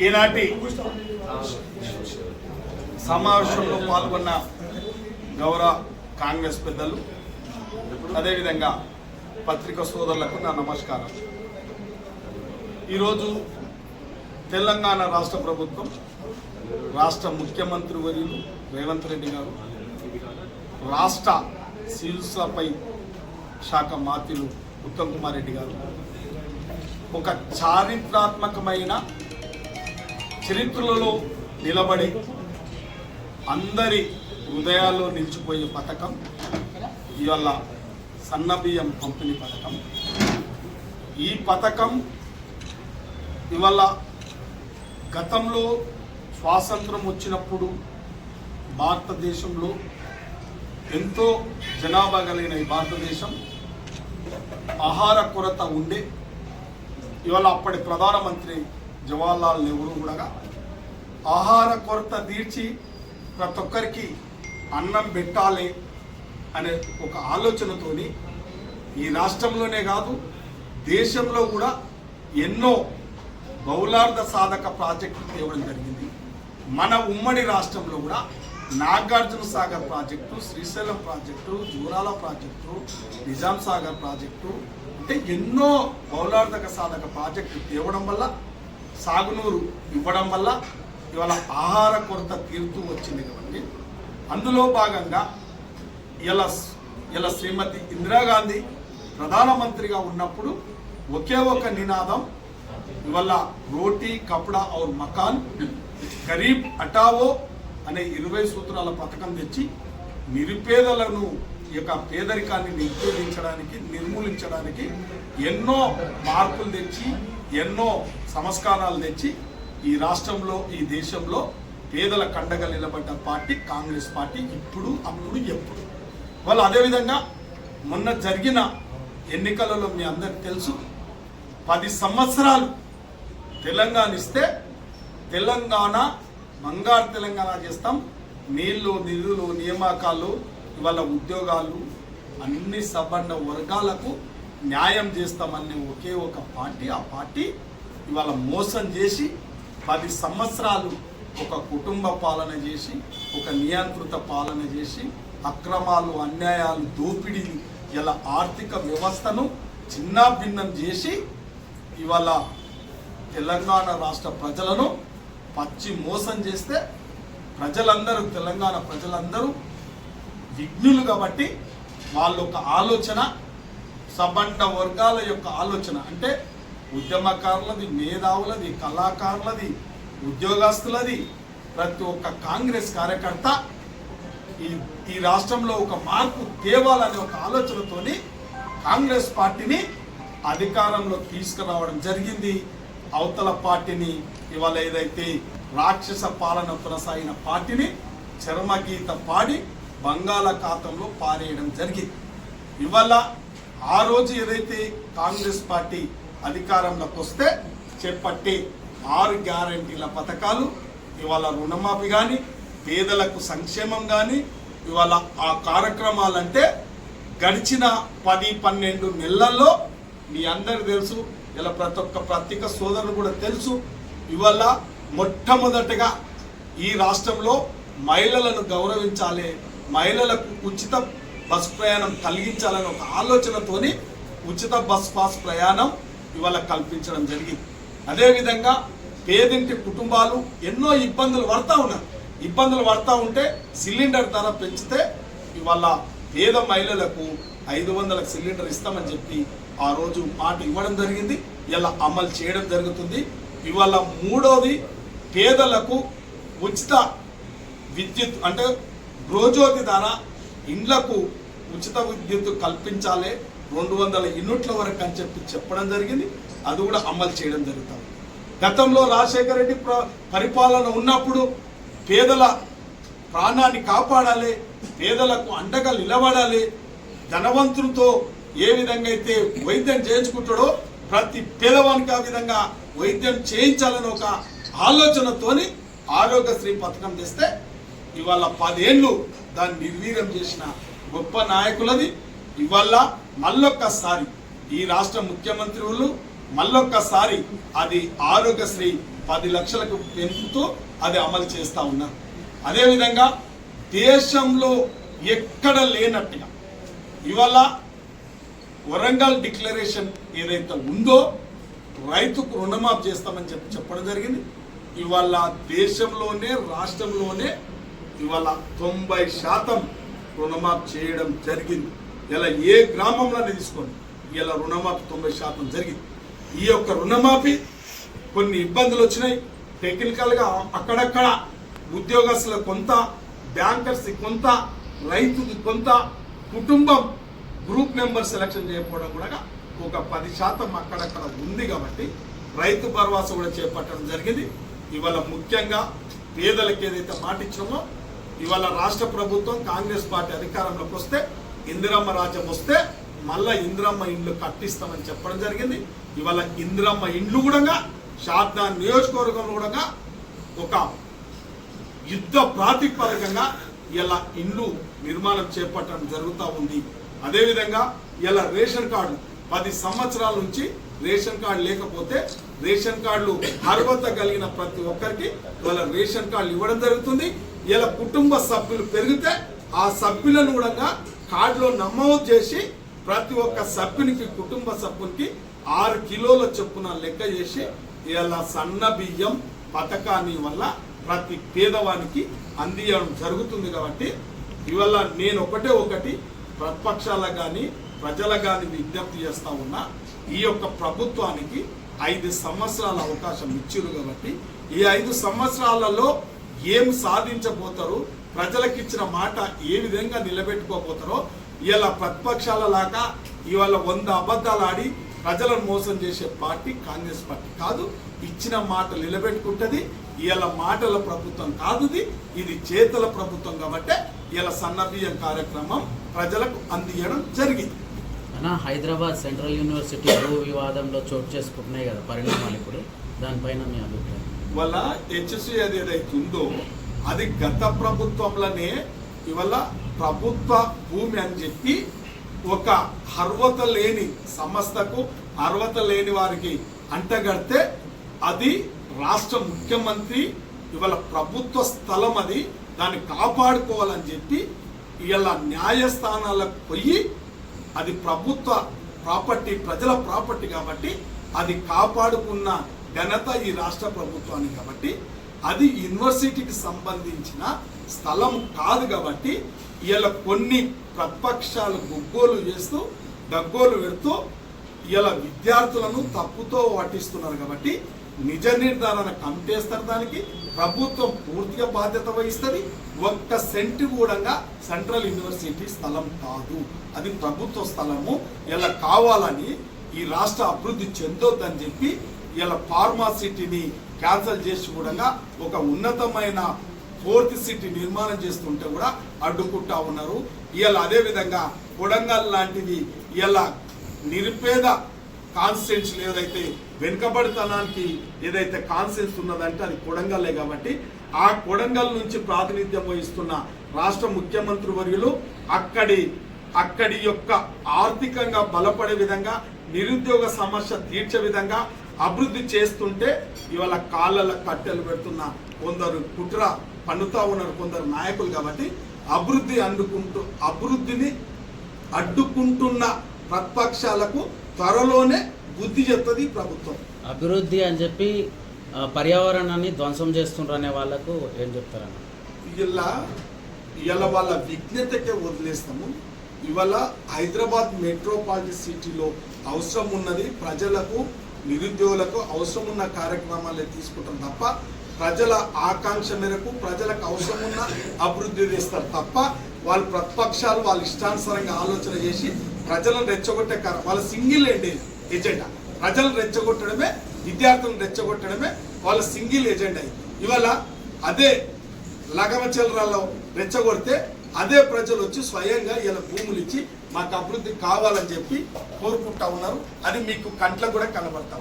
ఈనాటి సమావేశంలో పాల్గొన్న గౌరవ కాంగ్రెస్ పెద్దలు అదేవిధంగా పత్రికా సోదరులకు నా నమస్కారం. ఈరోజు తెలంగాణ రాష్ట్ర ప్రభుత్వం రాష్ట్ర ముఖ్యమంత్రి వర్యులు రేవంత్ రెడ్డి గారు రాష్ట్ర సిల్స్లపై శాఖ మాతిలు ఉత్తమ్ కుమార్ రెడ్డి గారు ఒక చారిత్రాత్మకమైన చరిత్రలలో నిలబడి అందరి హృదయాల్లో నిలిచిపోయే పథకం ఇవాళ సన్నబియ్యం పంపిణీ పథకం. ఈ పథకం ఇవాళ గతంలో స్వాతంత్రం వచ్చినప్పుడు భారతదేశంలో ఎంతో జనాభా కలిగిన ఈ భారతదేశం ఆహార కొరత ఉండే. ఇవాళ అప్పటి ప్రధానమంత్రి జవహర్లాల్ నెహ్రూ కూడా ఆహార కొరత తీర్చి ప్రతి ఒక్కరికి అన్నం పెట్టాలి అనే ఒక ఆలోచనతోని ఈ రాష్ట్రంలోనే కాదు దేశంలో కూడా ఎన్నో బౌలార్థ సాధక ప్రాజెక్టులు తేవడం జరిగింది. మన ఉమ్మడి రాష్ట్రంలో కూడా Nagarjuna Sagar project Srisailam project Jurala project Nizam Sagar project అంటే ఎన్నో బౌలార్థక సాధక ప్రాజెక్టు తేవడం వల్ల సాగునూరు ఇవ్వడం వల్ల ఇవాళ ఆహార కొరత తీరుతూ వచ్చింది కాబట్టి అందులో భాగంగా ఇలా ఇలా శ్రీమతి ఇందిరాగాంధీ ప్రధానమంత్రిగా ఉన్నప్పుడు ఒకే ఒక నినాదం ఇవాళ రోటీ కపడా ఔర్ మకాన్ గరీబ్ అటావో అనే ఇరవై సూత్రాల పథకం తెచ్చి నిరుపేదలను ఈ యొక్క పేదరికాన్ని నిర్మూలించడానికి నిర్మూలించడానికి ఎన్నో మార్పులు తెచ్చి ఎన్నో సంస్కారాలు తెచ్చి ఈ రాష్ట్రంలో ఈ దేశంలో పేదల కండగా నిలబడ్డ పార్టీ కాంగ్రెస్ పార్టీ ఇప్పుడు అప్పుడు ఎప్పుడు. వాళ్ళు అదేవిధంగా మొన్న జరిగిన ఎన్నికలలో మీ అందరికి తెలుసు పది సంవత్సరాలు తెలంగాణ ఇస్తే తెలంగాణ బంగారు తెలంగాణ చేస్తాం. నీళ్ళు నిధులు నియామకాలు ఇవాళ ఉద్యోగాలు అన్ని సబండ వర్గాలకు న్యాయం చేస్తామనే ఒకే ఒక పార్టీ. ఆ పార్టీ ఇవాళ మోసం చేసి పది సంవత్సరాలు ఒక కుటుంబ పాలన చేసి ఒక నియంత్రిత పాలన చేసి అక్రమాలు అన్యాయాలు దోపిడీ ఇలా ఆర్థిక వ్యవస్థను చిన్నాభిన్నం చేసి ఇవాళ తెలంగాణ రాష్ట్ర ప్రజలను పచ్చి మోసం చేస్తే ప్రజలందరూ తెలంగాణ ప్రజలందరూ విఘ్నులు కాబట్టి వాళ్ళ యొక్క ఆలోచన సబండ వర్గాల యొక్క ఆలోచన. అంటే ఉద్యమకారులది మేధావులది కళాకారులది ఉద్యోగస్తులది ప్రతి ఒక్క కాంగ్రెస్ కార్యకర్త ఈ ఈ రాష్ట్రంలో ఒక మార్పు తేవాలనే ఒక ఆలోచనతోని కాంగ్రెస్ పార్టీని అధికారంలో తీసుకురావడం జరిగింది. అవతల పార్టీని ఇవాళ ఏదైతే రాక్షస పాలన కొనసాగిన పార్టీని చర్మగీత పాడి బంగాళాఖాతంలో పారేయడం జరిగింది. ఇవాళ ఆ రోజు ఏదైతే కాంగ్రెస్ పార్టీ అధికారంలోకి వస్తే చేపట్టే ఆరు గ్యారంటీల పథకాలు ఇవాళ రుణమాఫీ కానీ పేదలకు సంక్షేమం కానీ ఇవాళ ఆ కార్యక్రమాలంటే గడిచిన పది పన్నెండు నెలల్లో మీ అందరికి తెలుసు ఇలా ప్రతి ఒక్క ప్రత్యేక సోదరులు కూడా తెలుసు ఇవాళ మొట్టమొదటగా ఈ రాష్ట్రంలో మహిళలను గౌరవించాలి మహిళలకు ఉచిత బస్ ప్రయాణం కలిగించాలని ఒక ఆలోచనతోని ఉచిత బస్ పాస్ ప్రయాణం ఇవాళ కల్పించడం జరిగింది. అదేవిధంగా పేదింటి కుటుంబాలు ఎన్నో ఇబ్బందులు పడతా ఉన్నారు. ఇబ్బందులు పడతా ఉంటే సిలిండర్ ధర పెంచితే ఇవాళ పేద మహిళలకు ఐదు వందల సిలిండర్ ఇస్తామని చెప్పి ఆ రోజు మాట ఇవ్వడం జరిగింది. ఇలా అమలు చేయడం జరుగుతుంది. ఇవాళ మూడోది పేదలకు ఉచిత విద్యుత్ అంటే గృహజ్యోతి ద్వారా ఇండ్లకు ఉచిత విద్యుత్ కల్పించాలి. రెండు వందల యూనిట్ల వరకు అని చెప్పి చెప్పడం జరిగింది. అది కూడా అమలు చేయడం జరుగుతుంది గతంలో రాజశేఖర రెడ్డి ప్ర- పరిపాలన ఉన్నప్పుడు పేదల ప్రాణాన్ని కాపాడాలి పేదలకు అండగా నిలబడాలి ధనవంతులతో ఏ విధంగా అయితే వైద్యం చేయించుకుంటాడో ప్రతి పేదవానికి ఆ విధంగా వైద్యం చేయించాలని ఒక ఆలోచనతోని ఆరోగ్యశ్రీ పథకం తెస్తే ఇవాళ పదేళ్ళు దాన్ని నిర్వీర్యం చేసిన గొప్ప నాయకులది. ఇవాళ మళ్ళొక్కసారి ఈ రాష్ట్ర ముఖ్యమంత్రి వాళ్ళు మళ్ళొక్కసారి అది ఆరోగ్యశ్రీ పది లక్షలకు పెంచుతూ అది అమలు చేస్తా ఉన్నారు. అదేవిధంగా దేశంలో ఎక్కడ లేనట్టుగా ఇవాళ వరంగల్ డిక్లరేషన్ ఏదైతే ఉందో రైతుకు రుణమాఫ్ చేస్తామని చెప్పి చెప్పడం జరిగింది. ఇవాళ దేశంలోనే రాష్ట్రంలోనే ఇవాళ తొంభై శాతం రుణమాఫ్ చేయడం జరిగింది. ఇలా ఏ గ్రామంలో తీసుకోండి. ఇలా రుణమాఫీ తొంభై శాతం జరిగింది. ఈ యొక్క రుణమాఫీ కొన్ని ఇబ్బందులు వచ్చినాయి. టెక్నికల్గా అక్కడక్కడ ఉద్యోగస్తుల కొంత బ్యాంకర్స్ కొంత రైతుది కొంత కుటుంబం గ్రూప్ మెంబర్ సెలక్షన్ చేయకపోవడం కూడా ఒక పది శాతం అక్కడక్కడ ఉంది కాబట్టి రైతు భరోసా కూడా చేపట్టడం జరిగింది. ఇవాళ ముఖ్యంగా పేదలకు ఏదైతే మాట ఇచ్చినామో ఇవాళ రాష్ట్ర ప్రభుత్వం కాంగ్రెస్ పార్టీ అధికారంలోకి వస్తే ఇందిరమ్మ రాజ్యం వస్తే మళ్ళా ఇందిరమ్మ ఇండ్లు కట్టిస్తామని చెప్పడం జరిగింది. ఇవాళ ఇందిరమ్మ ఇండ్లు కూడా షాద్నా నియోజకవర్గంలో కూడా ఒక యుద్ధ ప్రాతిపదికంగా ఇలా ఇండ్లు నిర్మాణం చేపట్టడం జరుగుతూ ఉంది. అదేవిధంగా ఇలా రేషన్ కార్డు పది సంవత్సరాల నుంచి రేషన్ కార్డు లేకపోతే రేషన్ కార్డులు అర్హత కలిగిన ప్రతి ఒక్కరికి వాళ్ళ రేషన్ కార్డులు ఇవ్వడం జరుగుతుంది. ఇలా కుటుంబ సభ్యులు పెరిగితే ఆ సభ్యులను కూడా కార్డులో నమోదు చేసి ప్రతి ఒక్క సభ్యునికి కుటుంబ సభ్యునికి ఆరు కిలోల చొప్పున లెక్క చేసి ఇలా సన్న బియ్యం పథకాన్ని వల్ల ప్రతి పేదవానికి అందియడం జరుగుతుంది కాబట్టి ఇవల్ల నేను ఒకటే ఒకటి ప్రతిపక్షాలకు కానీ ప్రజలకు కానీ విజ్ఞప్తి చేస్తా ఉన్నా ఈ యొక్క ప్రభుత్వానికి ఐదు సంవత్సరాల అవకాశం ఇచ్చారు కాబట్టి ఈ ఐదు సంవత్సరాలలో ఏం సాధించబోతారు ప్రజలకు ఇచ్చిన మాట ఏ విధంగా నిలబెట్టుకోబోతారో ఇలా ప్రతిపక్షాల లాగా ఇవాళ వంద అబద్ధాలు ఆడి ప్రజలను మోసం చేసే పార్టీ కాంగ్రెస్ పార్టీ కాదు. ఇచ్చిన మాట నిలబెట్టుకుంటది. ఇలా మాటల ప్రభుత్వం కాదుది. ఇది చేతల ప్రభుత్వం కాబట్టి ఇలా సన్నబియ్యం కార్యక్రమం ప్రజలకు అందియడం జరిగింది. అన్న హైదరాబాద్ సెంట్రల్ యూనివర్సిటీ భూ వివాదంలో చోటు చేసుకుంటున్నాయి కదా పరిణామాలు ఇప్పుడు. దానిపైన మీ అభిప్రాయం. ఇవాళ హెచ్సి అది ఏదైతే ఉందో అది గత ప్రభుత్వంలోనే ఇవాళ ప్రభుత్వ భూమి అని చెప్పి ఒక అర్హత లేని సంస్థకు అర్హత లేని వారికి అంటగడితే అది రాష్ట్ర ముఖ్యమంత్రి ఇవాళ ప్రభుత్వ స్థలం అది దాన్ని కాపాడుకోవాలని చెప్పి ఇవాళ న్యాయస్థానాలకు పోయి అది ప్రభుత్వ ప్రాపర్టీ ప్రజల ప్రాపర్టీ కాబట్టి అది కాపాడుకున్న ఘనత ఈ రాష్ట్ర ప్రభుత్వానికి కాబట్టి అది యూనివర్సిటీకి సంబంధించిన స్థలం కాదు కాబట్టి ఇలా కొన్ని ప్రతిపక్షాలు గుగ్గోలు చేస్తూ గగ్గోలు పెడుతూ ఇలా విద్యార్థులను తప్పుతో పట్టిస్తున్నారు కాబట్టి నిజ నిర్ధారణ కమిటేస్తారు దానికి ప్రభుత్వం పూర్తిగా బాధ్యత వహిస్తుంది ఒక్క సెంట్ కూడా సెంట్రల్ యూనివర్సిటీ స్థలం కాదు. అది ప్రభుత్వ స్థలము ఇలా కావాలని ఈ రాష్ట్ర అభివృద్ధి చెందొద్దని చెప్పి ఇలా ఫార్మా సిటీని క్యాన్సల్ చేసి కూడా ఒక ఉన్నతమైన ఫోర్త్ సిటీ నిర్మాణం చేస్తుంటే కూడా అడ్డుకుంటా ఉన్నారు. ఇవాళ అదే విధంగా కొడంగల్ లాంటిది ఇలా నిరుపేద కాన్స్టెన్స్ ఏదైతే వెనుకబడితనానికి ఏదైతే కాన్సెన్స్ ఉన్నదంటే అది కొడంగల్లే కాబట్టి ఆ కొడంగల్ నుంచి ప్రాతినిధ్యం వహిస్తున్న రాష్ట్ర ముఖ్యమంత్రి వర్యులు అక్కడి అక్కడి యొక్క ఆర్థికంగా బలపడే విధంగా నిరుద్యోగ సమస్య తీర్చే విధంగా అభివృద్ధి చేస్తుంటే ఇవాళ కాళ్ళ కట్టెలు పెడుతున్న కొందరు కుట్ర పన్నుతా ఉన్నారు కొందరు నాయకులు కాబట్టి అభివృద్ధి అందుకుంటూ అభివృద్ధిని అడ్డుకుంటున్న ప్రతిపక్షాలకు త్వరలోనే బుద్ధి చెప్తుంది ప్రభుత్వం. అభివృద్ధి అని చెప్పి పర్యావరణాన్ని ధ్వంసం చేస్తుండ్రు అనే వాళ్ళకు ఏం చెప్తారన్న? ఇలా ఇలా వాళ్ళ విజ్ఞతకే వదిలేస్తాము. ఇవాళ హైదరాబాద్ మెట్రోపాలిటన్ సిటీలో అవసరం ఉన్నది ప్రజలకు నిరుద్యోగులకు అవసరం ఉన్న కార్యక్రమాలే తీసుకుంటాం తప్ప ప్రజల ఆకాంక్ష మేరకు ప్రజలకు అవసరం ఉన్న అభివృద్ధి చేస్తారు తప్ప వాళ్ళ ప్రతిపక్షాలు వాళ్ళ ఇష్టానుసారంగా ఆలోచన చేసి ప్రజలను రెచ్చగొట్టే కార వాళ్ళ సింగిల్ ఎజెండా. ప్రజలను రెచ్చగొట్టడమే విద్యార్థులను రెచ్చగొట్టడమే వాళ్ళ సింగిల్ ఎజెండా ఇవాళ అదే లగమచలరాల్లో రెచ్చగొడితే అదే ప్రజలు వచ్చి స్వయంగా ఇలా భూములు ఇచ్చి మాకు అభివృద్ధి కావాలని చెప్పి కోరుకుంటా ఉన్నారు. అది మీకు కంట్లో కూడా కనబడతాం